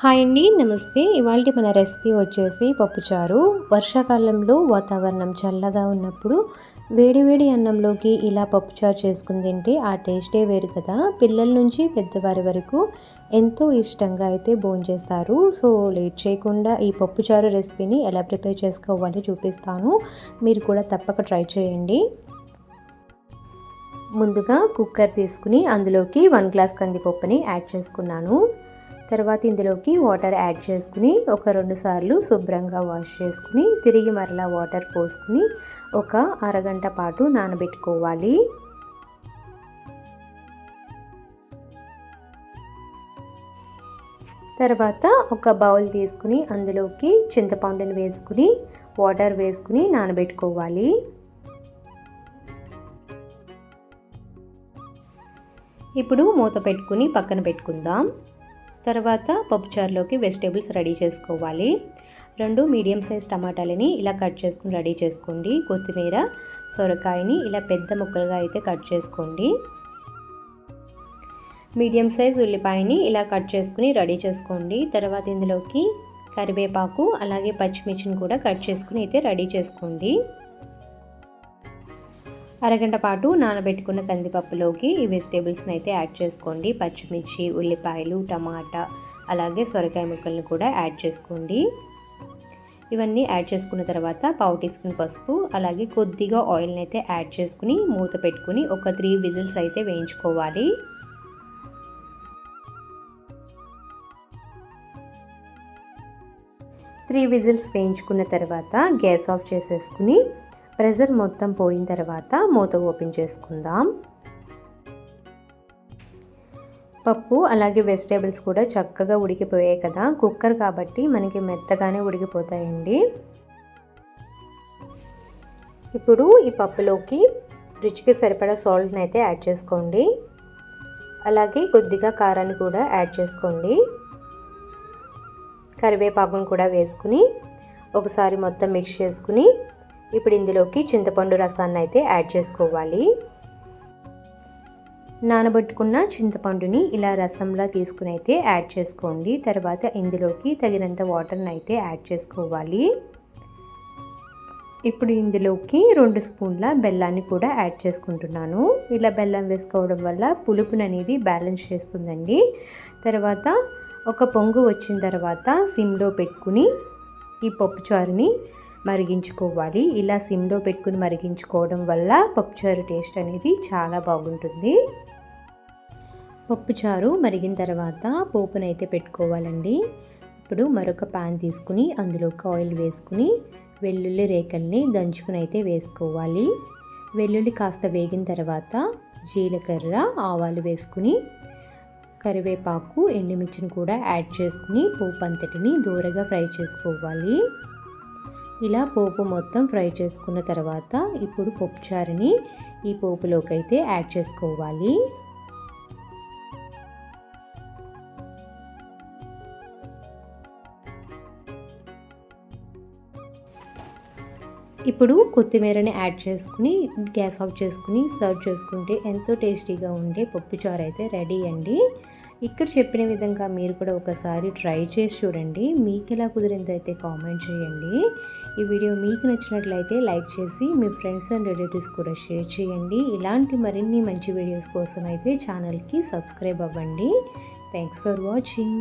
Hi అండి నమస్తే. ఇవాళ మన రెసిపీ వచ్చేసి పప్పుచారు. వర్షాకాలంలో వాతావరణం చల్లగా ఉన్నప్పుడు వేడివేడి అన్నంలోకి ఇలా పప్పుచారు చేసుకుని తింటే ఆ టేస్టే వేరు కదా. పిల్లల నుంచి పెద్దవారి వరకు ఎంతో ఇష్టంగా అయితే భోంచేస్తారు సో లేట్ చేయకుండా ఈ పప్పుచారు రెసిపీని ఎలా ప్రిపేర్ చేసుకోవాలో చూపిస్తాను. మీరు కూడా తప్పక ట్రై చేయండి. ముందుగా కుక్కర్ తీసుకుని అందులోకి వన్ గ్లాస్ కందిపప్పుని యాడ్ చేసుకున్నాను. తర్వాత ఇందులోకి వాటర్ యాడ్ చేసుకుని ఒక రెండు సార్లు శుభ్రంగా వాష్ చేసుకుని తిరిగి మరలా వాటర్ పోసుకుని ఒక అరగంట పాటు నానబెట్టుకోవాలి. తర్వాత ఒక బౌల్ తీసుకుని అందులోకి చింతపండుని వేసుకుని వాటర్ వేసుకుని నానబెట్టుకోవాలి. ఇప్పుడు మూత పెట్టుకుని పక్కన పెట్టుకుందాం. తర్వాత పప్పుచారులోకి వెజిటేబుల్స్ రెడీ చేసుకోవాలి. రెండు మీడియం సైజ్ టమాటాలని ఇలా కట్ చేసుకుని రెడీ చేసుకోండి. కొత్తిమీర సొరకాయని ఇలా పెద్ద ముక్కలుగా అయితే కట్ చేసుకోండి. మీడియం సైజ్ ఉల్లిపాయని ఇలా కట్ చేసుకుని రెడీ చేసుకోండి. తర్వాత ఇందులోకి కరివేపాకు అలాగే పచ్చిమిర్చిని కూడా కట్ చేసుకుని అయితే రెడీ చేసుకోండి. అరగంట పాటు నానబెట్టుకున్న కందిపప్పులోకి ఈ వెజిటేబుల్స్ని అయితే యాడ్ చేసుకోండి. పచ్చిమిర్చి ఉల్లిపాయలు టమాటా అలాగే సొరకాయ ముక్కలను కూడా యాడ్ చేసుకోండి. ఇవన్నీ యాడ్ చేసుకున్న తర్వాత పావు టీ స్పూన్ పసుపు అలాగే కొద్దిగా ఆయిల్ని అయితే యాడ్ చేసుకుని మూత పెట్టుకుని ఒక త్రీ విజిల్స్ అయితే వేయించుకోవాలి. త్రీ విజిల్స్ వేయించుకున్న తర్వాత గ్యాస్ ఆఫ్ చేసేసుకుని ప్రెజర్ మొత్తం పోయిన తర్వాత మూత ఓపెన్ చేసుకుందాం. పప్పు అలాగే వెజిటేబుల్స్ కూడా చక్కగా ఉడికిపోయాయి కదా. కుక్కర్ కాబట్టి మనకి మెత్తగానే ఉడికిపోతాయండి. ఇప్పుడు ఈ పప్పులోకి రుచికి సరిపడా సాల్ట్ని అయితే యాడ్ చేసుకోండి. అలాగే కొద్దిగా కారాన్ని కూడా యాడ్ చేసుకోండి. కరివేపాకును కూడా వేసుకుని ఒకసారి మొత్తం మిక్స్ చేసుకుని ఇప్పుడు ఇందులోకి చింతపండు రసాన్ని అయితే యాడ్ చేసుకోవాలి. నానబెట్టుకున్న చింతపండుని ఇలా రసంలా తీసుకుని అయితే యాడ్ చేసుకోండి. తర్వాత ఇందులోకి తగినంత వాటర్ని అయితే యాడ్ చేసుకోవాలి. ఇప్పుడు ఇందులోకి రెండు స్పూన్ల బెల్లాన్ని కూడా యాడ్ చేసుకుంటున్నాను. ఇలా బెల్లం వేసుకోవడం వల్ల పులుపుని అనేది బ్యాలెన్స్ చేస్తుందండి. తర్వాత ఒక పొంగు వచ్చిన తర్వాత సిమ్లో పెట్టుకుని ఈ పప్పుచారుని మరిగించుకోవాలి. ఇలా సిమ్లో పెట్టుకుని మరిగించుకోవడం వల్ల పప్పుచారు టేస్ట్ అనేది చాలా బాగుంటుంది. పప్పుచారు మరిగిన తర్వాత పోపునైతే పెట్టుకోవాలండి. ఇప్పుడు మరొక పాన్ తీసుకుని అందులోకి ఆయిల్ వేసుకుని వెల్లుల్లి రేకల్ని దంచుకుని అయితే వేసుకోవాలి. వెల్లుల్లి కాస్త వేగిన తర్వాత జీలకర్ర ఆవాలు వేసుకుని కరివేపాకు ఎండుమిర్చిని కూడా యాడ్ చేసుకుని పోపు అంతటిని దూరగా ఫ్రై చేసుకోవాలి. ఇలా పోపు మొత్తం ఫ్రై చేసుకున్న తర్వాత ఇప్పుడు పప్పుచారుని ఈ పోపులోకి అయితే యాడ్ చేసుకోవాలి. ఇప్పుడు కొత్తిమీరని యాడ్ చేసుకుని గ్యాస్ ఆఫ్ చేసుకుని సర్వ్ చేసుకుంటే ఎంతో టేస్టీగా ఉండే పప్పుచారు అయితే రెడీ అండి. ఇక్కడ చెప్పిన విధంగా మీరు కూడా ఒకసారి ట్రై చేసి చూడండి. మీకు ఎలా కుదిరిందో అయితే కామెంట్ చేయండి. ఈ వీడియో మీకు నచ్చినట్లయితే లైక్ చేసి మీ ఫ్రెండ్స్ అండ్ రిలేటివ్స్ కూడా షేర్ చేయండి. ఇలాంటి మరిన్ని మంచి వీడియోస్ కోసం అయితే ఛానల్కి సబ్స్క్రైబ్ అవ్వండి. Thanks for watching.